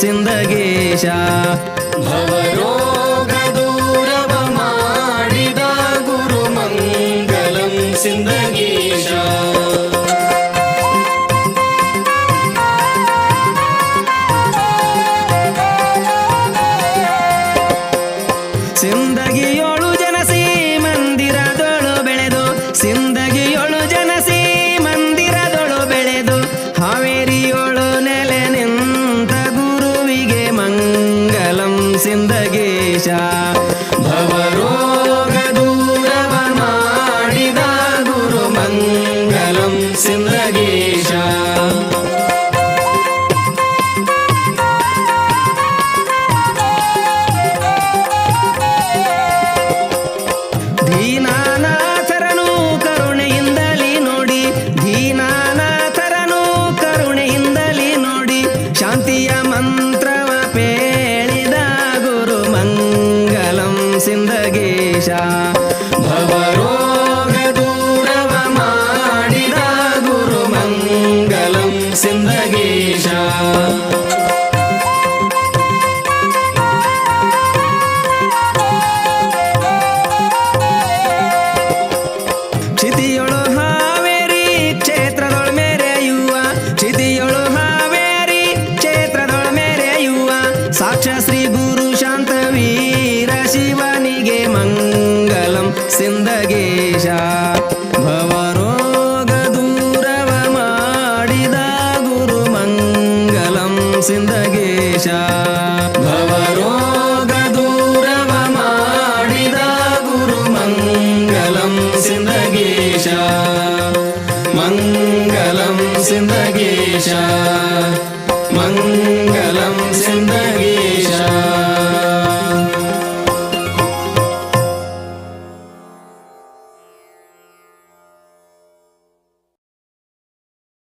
ಸಿಂದಗೇಶ ಭವರೋಗ ದೂರವ ಮಾಡಿದ ಗುರು ಮಂಗಲಂ ಸಿಂದಗೇಶ ಸಿಂದ ಸಿಂದಗೇಶ ಭವರೋಗ ಭವರೋಗ ದೂರವ ಮಾಡಿದ ಗುರು ಮಂಗಲಂ ಸಿಂದಗೇಶ ಚಿತಿಯೊಳು ಹಾವೇರಿ ಕ್ಷೇತ್ರದೊಳ ಮೇರೆಯುವ. ಚಿತಿಯೊಳು ಹಾವೇರಿ ಕ್ಷೇತ್ರದೊಳ ಮೇರೆಯುವ. ಸಾಕ್ಷ ಶ್ರೀ ಗುರು ಶಾಂತ ಸಿಂದಗೇಶ ಭವರೋಗ ದೂರವ ಮಾಡಿದ ಗುರು ಮಂಗಲಂ ಸಿಂಧಗೇಶ. ಭವರೋಗ ದೂರವ ಮಾಡಿದ ಗುರು ಮಂಗಲಂ ಸಿಂಧಗೇಶ. ಮಂಗಲಂ ಸಿಂಧಗೇಶ. ಮಂಗಲಂ ಸಿಂದಗೇಶ